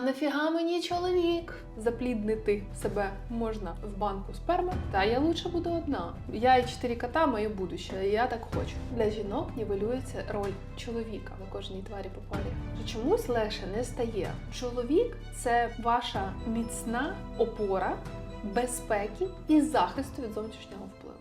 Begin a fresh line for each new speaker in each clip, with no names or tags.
а нафіга мені чоловік? Запліднити себе можна в банку сперми. Та я лучше буду одна. Я і чотири кота моє будуще, я так хочу. Для жінок нівелюється роль чоловіка на кожній тварі по парі. Чомусь легше не стає. Чоловік це ваша міцна опора безпеки і захисту від зовнішнього впливу.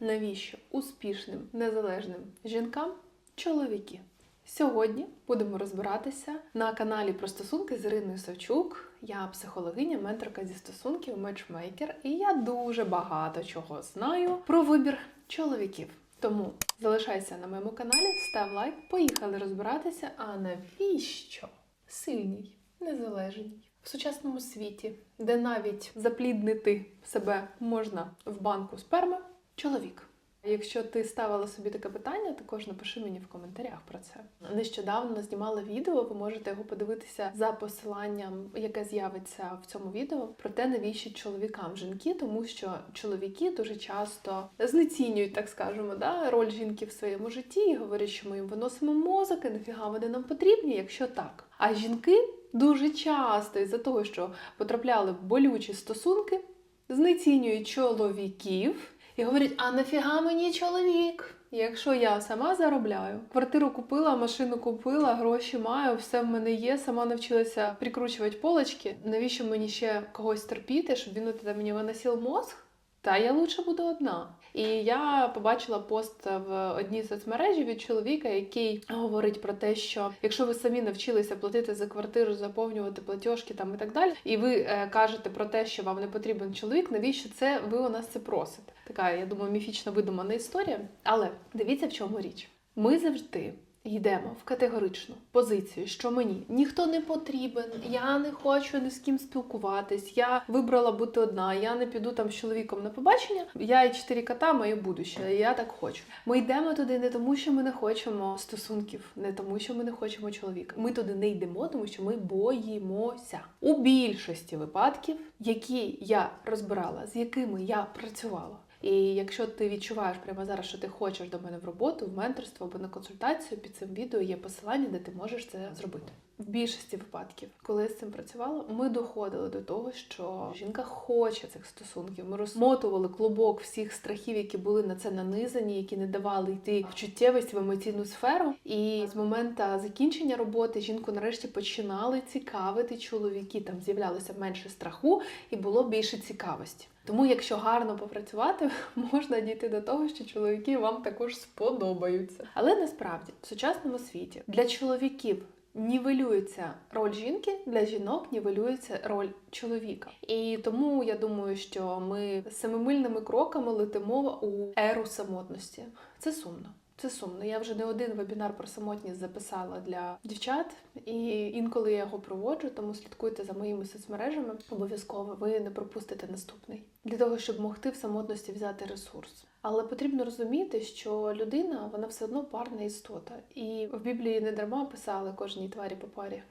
Навіщо успішним незалежним жінкам чоловіки? Сьогодні будемо розбиратися на каналі про стосунки з Іриною Савчук. Я психологиня, менторка зі стосунків, мечмейкер, і я дуже багато чого знаю про вибір чоловіків. Тому залишайся на моєму каналі, став лайк, поїхали розбиратися. А навіщо сильній, незалежній в сучасному світі, де навіть запліднити себе можна в банку сперми, чоловік. Якщо ти ставила собі таке питання, також напиши мені в коментарях про це. Нещодавно знімала відео, ви можете його подивитися за посиланням, яке з'явиться в цьому відео, про те, навіщо чоловікам жінки, тому що чоловіки дуже часто знецінюють, так скажемо, да, роль жінки в своєму житті і говорять, що ми їм виносимо мозок, і нафіга вони нам потрібні, якщо так. А жінки дуже часто із-за того, що потрапляли в болючі стосунки, знецінюють чоловіків. І говорять, а нафіга мені чоловік? Якщо я сама заробляю, квартиру купила, машину купила, гроші маю, все в мене є, сама навчилася прикручувати полочки. Навіщо мені ще когось терпіти, щоб він от мені виносив мозг? Та я лучше буду одна. І я побачила пост в одній соцмережі від чоловіка, який говорить про те, що якщо ви самі навчилися платити за квартиру, заповнювати платіжки там і так далі, і ви е, кажете про те, що вам не потрібен чоловік, навіщо це ви у нас це просите? Така, я думаю, міфічно видумана історія. Але дивіться, в чому річ. Ми завжди йдемо в категоричну позицію, що мені ніхто не потрібен, я не хочу ні з ким спілкуватись, я вибрала бути одна, я не піду там з чоловіком на побачення. Я і чотири кота моє будуще, я так хочу. Ми йдемо туди не тому, що ми не хочемо стосунків, не тому, що ми не хочемо чоловіка. Ми туди не йдемо, тому що ми боїмося. У більшості випадків, які я розбирала, з якими я працювала. І якщо ти відчуваєш прямо зараз, що ти хочеш до мене в роботу, в менторство або на консультацію, під цим відео є посилання, де ти можеш це зробити. В більшості випадків, коли я з цим працювала, ми доходили до того, що жінка хоче цих стосунків. Ми розмотували клубок всіх страхів, які були на це нанизані, які не давали йти в чуттєвість в емоційну сферу. І з моменту закінчення роботи жінку нарешті починали цікавити чоловіки. Там з'являлося менше страху і було більше цікавості. Тому, якщо гарно попрацювати, можна дійти до того, що чоловіки вам також сподобаються. Але насправді в сучасному світі для чоловіків нівелюється роль жінки, для жінок нівелюється роль чоловіка. І тому я думаю, що ми семимильними кроками летимо у еру самотності. Це сумно. Це сумно. Я вже не один вебінар про самотність записала для дівчат, і інколи я його проводжу, тому слідкуйте за моїми соцмережами. Обов'язково ви не пропустите наступний для того, щоб могти в самотності взяти ресурс. Але потрібно розуміти, що людина вона все одно парна істота, і в Біблії не дарма писали кожній тварі по парі.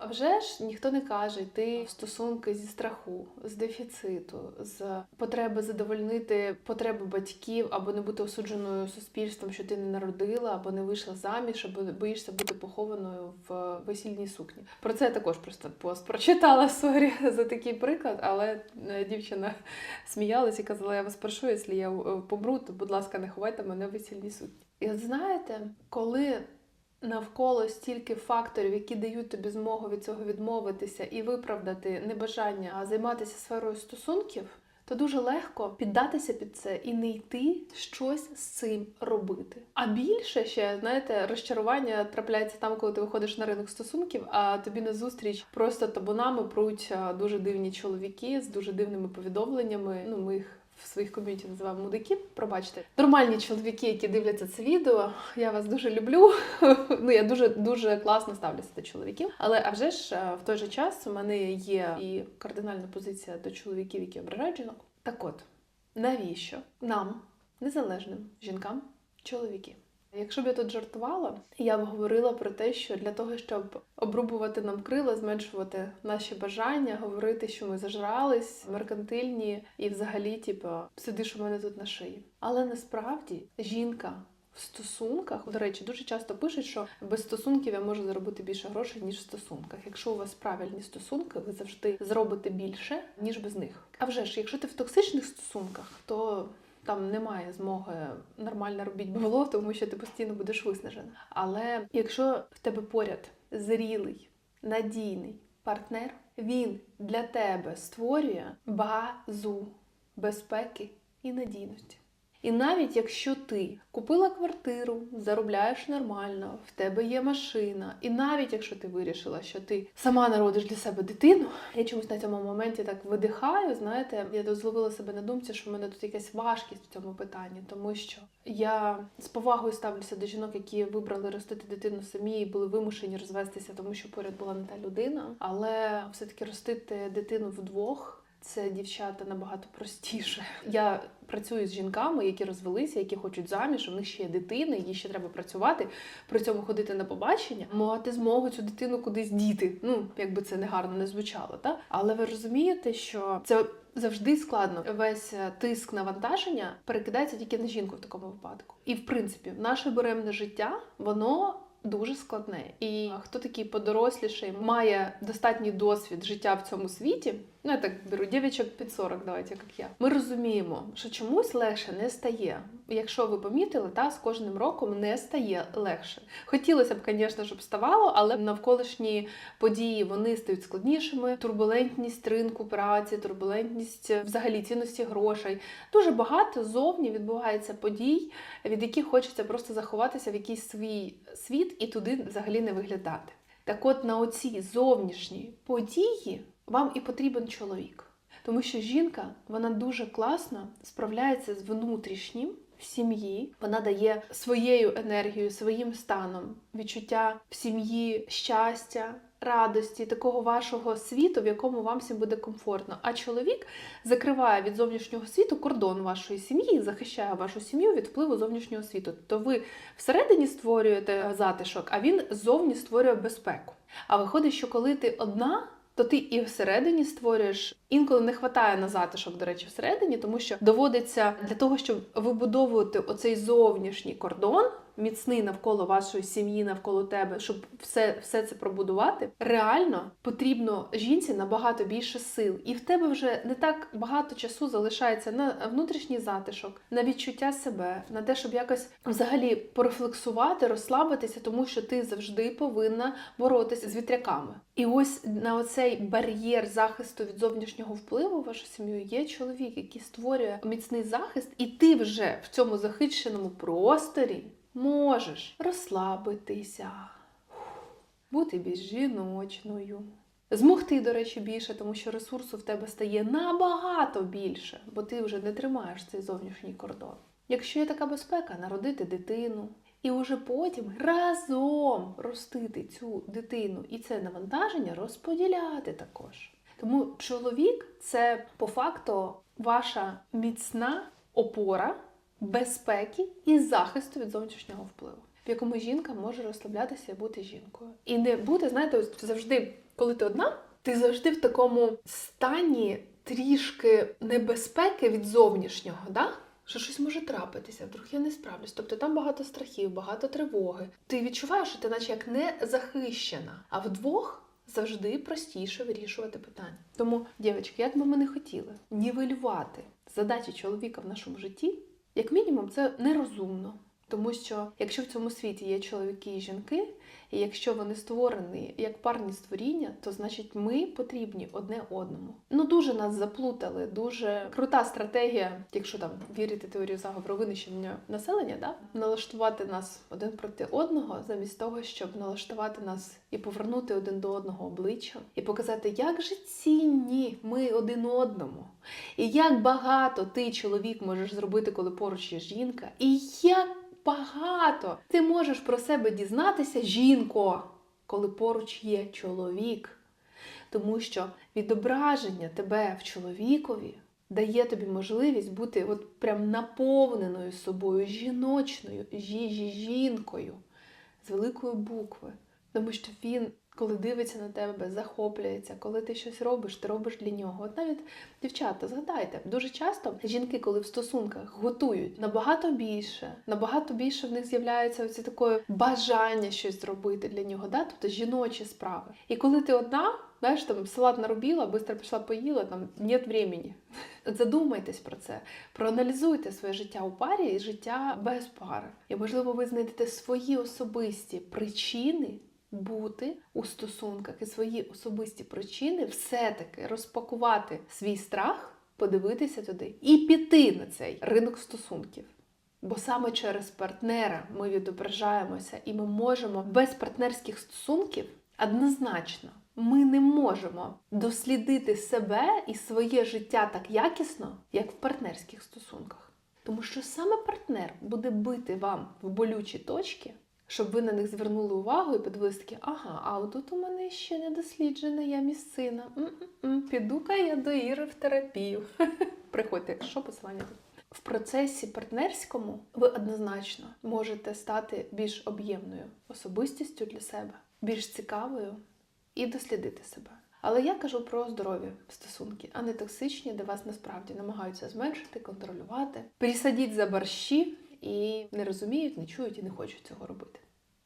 А вже ж ніхто не каже йти в стосунки зі страху, з дефіциту, з потреби задовольнити потреби батьків або не бути осудженою суспільством, що ти не народила, або не вийшла заміж, або боїшся бути похованою в весільній сукні. Про це я також просто пост прочитала сорі за такий приклад, але е, дівчина сміялась і казала: я вас прошу, якщо я е, помру, то будь ласка, не ховайте мене в весільній сукні. І от знаєте, коли навколо стільки факторів, які дають тобі змогу від цього відмовитися і виправдати не бажання, а займатися сферою стосунків, то дуже легко піддатися під це і не йти щось з цим робити. А більше ще, знаєте, розчарування трапляється там, коли ти виходиш на ринок стосунків, а тобі назустріч просто табунами пруть дуже дивні чоловіки з дуже дивними повідомленнями. Ну, ми їх в своїх ком'юніті називав мудики. Пробачте, нормальні чоловіки, які дивляться це відео. Я вас дуже люблю. ну я дуже дуже класно ставлюся до чоловіків. Але а вже ж е, в той же час у мене є і кардинальна позиція до чоловіків, які ображають жінок. Так от, навіщо нам, незалежним жінкам, чоловіки? Якщо б я тут жартувала, я б говорила про те, що для того, щоб обрубувати нам крила, зменшувати наші бажання, говорити, що ми зажрались, меркантильні і взагалі, типу, сидиш у мене тут на шиї. Але насправді жінка в стосунках, до речі, дуже часто пишуть, що без стосунків я можу заробити більше грошей, ніж в стосунках. Якщо у вас правильні стосунки, ви завжди зробите більше, ніж без них. А вже ж, якщо ти в токсичних стосунках, то там немає змоги нормально робити бабло, тому що ти постійно будеш виснажена. Але якщо в тебе поряд зрілий, надійний партнер, він для тебе створює базу безпеки і надійності. І навіть якщо ти купила квартиру, заробляєш нормально, в тебе є машина, і навіть якщо ти вирішила, що ти сама народиш для себе дитину, я чомусь на цьому моменті так видихаю, знаєте, я тут зловила себе на думці, що в мене тут якась важкість в цьому питанні, тому що я з повагою ставлюся до жінок, які вибрали ростити дитину самі і були вимушені розвестися, тому що поряд була не та людина, але все-таки ростити дитину вдвох. Це дівчата набагато простіше. Я працюю з жінками, які розвелися, які хочуть заміж. У них ще є дитина, їй ще треба працювати, при цьому ходити на побачення, мати змогу цю дитину кудись діти. Ну якби це не гарно не звучало, та але ви розумієте, що це завжди складно. Весь е, тиск навантаження перекидається тільки на жінку в такому випадку. І в принципі, наше беремне життя, воно. Дуже складне, і хто такий подоросліший, має достатній досвід життя в цьому світі. Ну я так беру дівчаток під 40, давайте як я. Ми розуміємо, що чомусь легше не стає. Якщо ви помітили, та з кожним роком не стає легше. Хотілося б, звісно, щоб ставало, але навколишні події вони стають складнішими. Турбулентність ринку праці, турбулентність е, взагалі цінності грошей. Дуже багато зовні відбувається подій, від яких хочеться просто заховатися в якийсь свій світ і туди взагалі не виглядати. Так от на оці зовнішні події вам і потрібен чоловік. Тому що жінка вона дуже класно справляється з внутрішнім в сім'ї. Вона дає своєю енергією, своїм станом відчуття в сім'ї щастя, радості, такого вашого світу, в якому вам всім буде комфортно. А чоловік закриває від зовнішнього світу кордон вашої сім'ї захищає вашу сім'ю від впливу зовнішнього світу. То ви всередині створюєте затишок, а він ззовні створює безпеку. А виходить, що коли ти одна то ти і всередині створюєш. Інколи не вистачає на затишок, до речі, всередині, тому що доводиться для того, щоб вибудовувати оцей зовнішній кордон, міцний навколо вашої сім'ї, навколо тебе, щоб все, все це пробудувати. Реально потрібно жінці набагато більше сил, і в тебе вже не так багато часу залишається на внутрішній затишок, на відчуття себе, на те, щоб якось взагалі порефлексувати, розслабитися, тому що ти завжди повинна боротися з вітряками. І ось на оцей бар'єр захисту від зовнішнього впливу в вашу сім'ю є чоловік, який створює міцний захист, і ти вже в цьому захищеному просторі можеш розслабитися, бути більш жіночною. Змогти, до речі, більше, тому що ресурсу в тебе стає набагато більше, бо ти вже не тримаєш цей зовнішній кордон. Якщо є така безпека, народити дитину, і уже потім разом ростити цю дитину і це навантаження розподіляти також. Тому чоловік це по факту ваша міцна опора безпеки і захисту від зовнішнього впливу, в якому жінка може розслаблятися і бути жінкою. І не бути, знаєте, завжди, коли ти одна, ти завжди в такому стані трішки небезпеки від зовнішнього. да? що щось може трапитися, вдруг я не справлюсь. Тобто там багато страхів, багато тривоги. Ти відчуваєш, що ти наче як не захищена, а вдвох завжди простіше вирішувати питання. Тому, дівчатки, як би ми не хотіли нівелювати задачі чоловіка в нашому житті, як мінімум, це нерозумно. Тому що якщо в цьому світі є чоловіки і жінки, і якщо вони створені як парні створіння, то значить ми потрібні одне одному. Ну дуже нас заплутали, дуже крута стратегія, якщо там вірити теорію заговору винищення населення, да налаштувати нас один проти одного, замість того, щоб налаштувати нас і повернути один до одного обличчя, і показати, як же цінні ми один одному, і як багато ти, чоловік, можеш зробити, коли поруч є жінка, і як багато ти можеш про себе дізнатися, жінко, коли поруч є чоловік. Тому що відображення тебе в чоловікові дає тобі можливість бути от прям наповненою собою жіночною, жі жінкою з великої букви. Тому що він коли дивиться на тебе, захоплюється, коли ти щось робиш, ти робиш для нього. От навіть дівчата, згадайте, дуже часто жінки, коли в стосунках готують набагато більше, набагато більше в них з'являється оці таке бажання щось зробити для нього, да? тобто жіночі справи. І коли ти одна, знаєш, там салат наробила, швидко пішла поїла, там нет времени. Задумайтесь про це, проаналізуйте своє життя у парі і життя без пари. І можливо, ви знайдете свої особисті причини бути у стосунках і свої особисті причини все-таки розпакувати свій страх, подивитися туди і піти на цей ринок стосунків. Бо саме через партнера ми відображаємося, і ми можемо без партнерських стосунків однозначно ми не можемо дослідити себе і своє життя так якісно, як в партнерських стосунках. Тому що саме партнер буде бити вам в болючі точки, щоб ви на них звернули увагу і подивилися такі, ага, а отут у мене ще не досліджена я місцина. Піду-ка я до Іри в терапію. Приходьте, якщо посилання. В процесі партнерському ви однозначно можете стати більш об'ємною особистістю для себе, більш цікавою і дослідити себе. Але я кажу про здорові стосунки, а не токсичні, де вас насправді намагаються зменшити, контролювати, присадіть за борщі і не розуміють, не чують і не хочуть цього робити.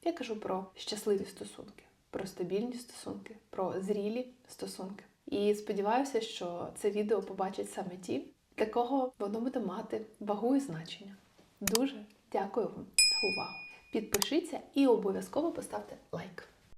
Я кажу про щасливі стосунки, про стабільні стосунки, про зрілі стосунки. І сподіваюся, що це відео побачать саме ті, для кого воно буде мати вагу і значення. Дуже дякую вам за увагу. Підпишіться і обов'язково поставте лайк.